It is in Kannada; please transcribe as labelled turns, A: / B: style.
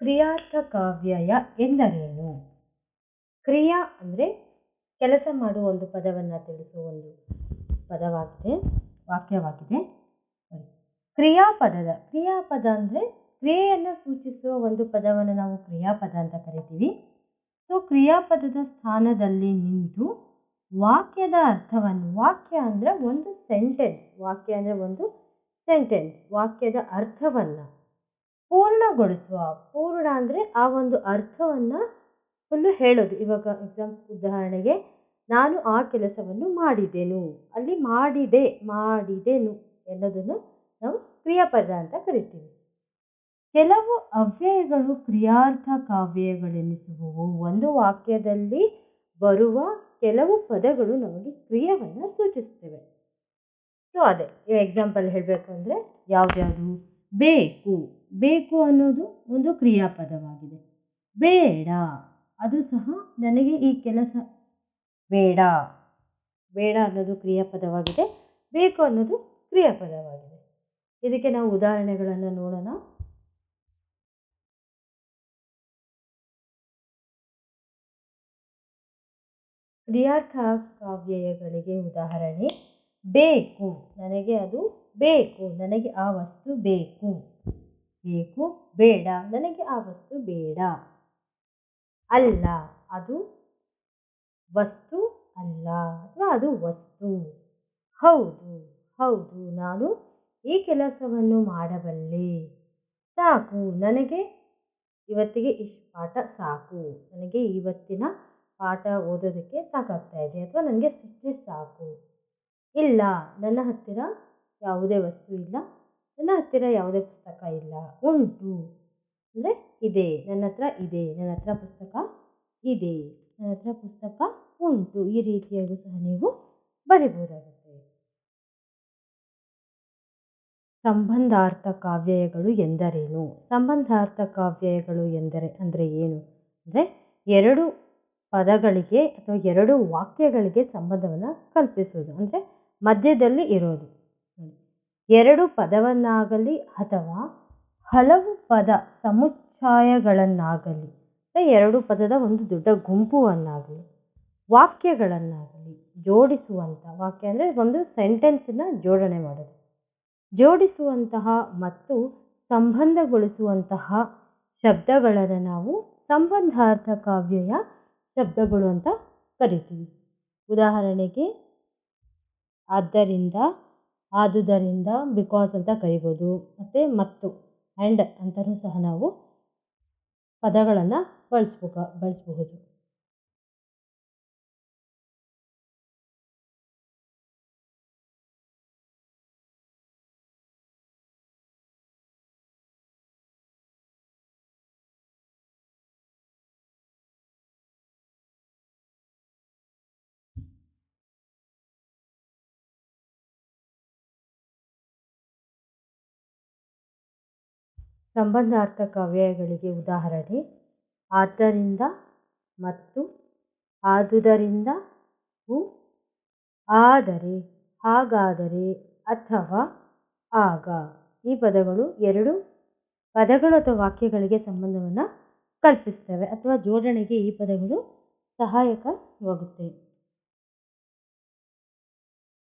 A: ಕ್ರಿಯಾರ್ಥಕಾವ್ಯಯ ಎಂದರೇನು? ಕ್ರಿಯಾ ಅಂದರೆ ಕೆಲಸ ಮಾಡುವ ಒಂದು ಪದವನ್ನು ತಿಳಿಸುವ ಒಂದು ಪದವಾಗಿದೆ, ವಾಕ್ಯವಾಗಿದೆ. ಕ್ರಿಯಾಪದದ, ಕ್ರಿಯಾಪದ ಅಂದರೆ ಕ್ರಿಯೆಯನ್ನು ಸೂಚಿಸುವ ಒಂದು ಪದವನ್ನು ನಾವು ಕ್ರಿಯಾಪದ ಅಂತ ಕರಿತೀವಿ. ಸೊ ಕ್ರಿಯಾಪದದ ಸ್ಥಾನದಲ್ಲಿ ನಿಂತು ವಾಕ್ಯದ ಅರ್ಥವನ್ನು, ವಾಕ್ಯ ಅಂದರೆ ಒಂದು ಸೆಂಟೆನ್ಸ್ ವಾಕ್ಯ ಅಂದರೆ ಒಂದು ಸೆಂಟೆನ್ಸ್ ವಾಕ್ಯದ ಅರ್ಥವನ್ನು ಪೂರ್ಣಗೊಳಿಸುವ, ಪೂರ್ಣ ಅಂದರೆ ಆ ಒಂದು ಅರ್ಥವನ್ನು ಫುಲ್ಲು ಹೇಳೋದು. ಇವಾಗ ಎಕ್ಸಾಮ್ ಉದಾಹರಣೆಗೆ ನಾನು ಆ ಕೆಲಸವನ್ನು ಮಾಡಿದೆನು, ಅಲ್ಲಿ ಮಾಡಿದೆ, ಮಾಡಿದೆನು ಎನ್ನೋದನ್ನು ನಾವು ಕ್ರಿಯಾಪದ ಅಂತ ಕರಿತೀವಿ. ಕೆಲವು ಅವ್ಯಯಗಳು ಕ್ರಿಯಾರ್ಥ ಕಾವ್ಯಗಳೆನಿಸುವವು. ಒಂದು ವಾಕ್ಯದಲ್ಲಿ ಬರುವ ಕೆಲವು ಪದಗಳು ನಮಗೆ ಕ್ರಿಯೆಯನ್ನು ಸೂಚಿಸ್ತವೆ ಸೊ ಅದೇ ಎಕ್ಸಾಂಪಲ್ ಹೇಳಬೇಕು ಅಂದರೆ ಯಾವ್ದ್ಯಾವುದು? ಬೇಕು. ಬೇಕು ಅನ್ನೋದು ಒಂದು ಕ್ರಿಯಾಪದವಾಗಿದೆ. ಬೇಡ. ಅದು ಸಹ ನನಗೆ ಈ ಕೆಲಸ ಬೇಡ. ಬೇಡ ಅನ್ನೋದು ಕ್ರಿಯಾಪದವಾಗಿದೆ. ಬೇಕು ಅನ್ನೋದು ಕ್ರಿಯಾಪದವಾಗಿದೆ. ಇದಕ್ಕೆ ನಾವು ಉದಾಹರಣೆಗಳನ್ನು ನೋಡೋಣ. ಕ್ರಿಯಾರ್ಥ ಕಾವ್ಯಗಳಿಗೆ ಉದಾಹರಣೆ. ಬೇಕು. ನನಗೆ ಅದು ಬೇಕು, ನನಗೆ ಆ ವಸ್ತು ಬೇಕು. ಬೇಕು, ಬೇಡ, ನನಗೆ ಆ ವಸ್ತು ಬೇಡ. ಅಲ್ಲ, ಅದು ವಸ್ತು ಅಲ್ಲ, ಅಥವಾ ಅದು ವಸ್ತು. ಹೌದು ಹೌದು, ನಾನು ಈ ಕೆಲಸವನ್ನು ಮಾಡಬಲ್ಲೆ. ಸಾಕು, ನನಗೆ ಇವತ್ತಿಗೆ ಇಷ್ಟು ಪಾಠ ಸಾಕು. ನನಗೆ ಇವತ್ತಿನ ಪಾಠ ಓದೋದಕ್ಕೆ ಸಾಕಾಗ್ತಾ ಇದೆ, ಅಥವಾ ನನಗೆ ಇಷ್ಟೇ ಸಾಕು. ಇಲ್ಲ, ನನ್ನ ಹತ್ತಿರ ಯಾವುದೇ ವಸ್ತು ಇಲ್ಲ. ನನ್ನ ಹತ್ತಿರ ಯಾವುದೇ ಪುಸ್ತಕ ಇಲ್ಲ. ಉಂಟು. ಅಂದರೆ ಇದೆ. ನನ್ನ ಹತ್ರ ಇದೆ. ನನ್ನ ಹತ್ರ ಪುಸ್ತಕ ಇದೆ. ನನ್ನ ಹತ್ರ ಪುಸ್ತಕ ಉಂಟು. ಈ ರೀತಿಯಾಗಿ ಸಹ ನೀವು ಬರಿಬೋದಾಗುತ್ತೆ ಸಂಬಂಧಾರ್ಥ ಕಾವ್ಯಗಳು ಎಂದರೇನು? ಸಂಬಂಧಾರ್ಥ ಕಾವ್ಯಗಳು ಎಂದರೆ ಅಂದರೆ ಏನು? ಅಂದರೆ ಎರಡು ಪದಗಳಿಗೆ ಅಥವಾ ಎರಡು ವಾಕ್ಯಗಳಿಗೆ ಸಂಬಂಧವನ್ನು ಕಲ್ಪಿಸೋದು ಅಂದರೆ ಮಧ್ಯದಲ್ಲಿ ಇರೋದು. ಎರಡು ಪದವನ್ನಾಗಲಿ ಅಥವಾ ಹಲವು ಪದ ಸಮುಚ್ಛಾಯಗಳನ್ನಾಗಲಿ ಎರಡು ಪದದ ಒಂದು ದೊಡ್ಡ ಗುಂಪುವನ್ನಾಗಲಿ, ವಾಕ್ಯಗಳನ್ನಾಗಲಿ ಜೋಡಿಸುವಂಥ, ವಾಕ್ಯ ಅಂದರೆ ಒಂದು ಸೆಂಟೆನ್ಸನ್ನು ಜೋಡಣೆ ಮಾಡೋದು. ಜೋಡಿಸುವಂತಹ ಮತ್ತು ಸಂಬಂಧಗೊಳಿಸುವಂತಹ ಶಬ್ದಗಳನ್ನು ನಾವು ಸಂಬಂಧಾರ್ಥ ಕಾವ್ಯಯ ಶಬ್ದಗಳು ಅಂತ ಕರಿತೀವಿ. ಉದಾಹರಣೆಗೆ, ಆದ್ದರಿಂದ ಆದುದರಿಂದ ಬಿಕಾಸ್ ಅಂತ ಕರಿಬೋದು. ಮತ್ತು ಮತ್ತು ಆ್ಯಂಡ್ ಅಂತಲೂ ಸಹ ನಾವು ಪದಗಳನ್ನು ಬಳಸ್ಬೋಕ ಬಳಸಬಹುದು. ಸಂಬಂಧಾರ್ಥ ಅವ್ಯಯಗಳಿಗೆ ಉದಾಹರಣೆ, ಆದ್ದರಿಂದ ಮತ್ತು ಆದುದರಿಂದ ಉ ಆದರೆ, ಹಾಗಾದರೆ ಅಥವಾ ಆಗ ಈ ಪದಗಳು ಎರಡು ಪದಗಳು ಅಥವಾ ವಾಕ್ಯಗಳಿಗೆ ಸಂಬಂಧವನ್ನು ಕಲ್ಪಿಸ್ತವೆ ಅಥವಾ ಜೋಡಣೆಗೆ ಈ ಪದಗಳು ಸಹಾಯಕವಾಗುತ್ತೆ.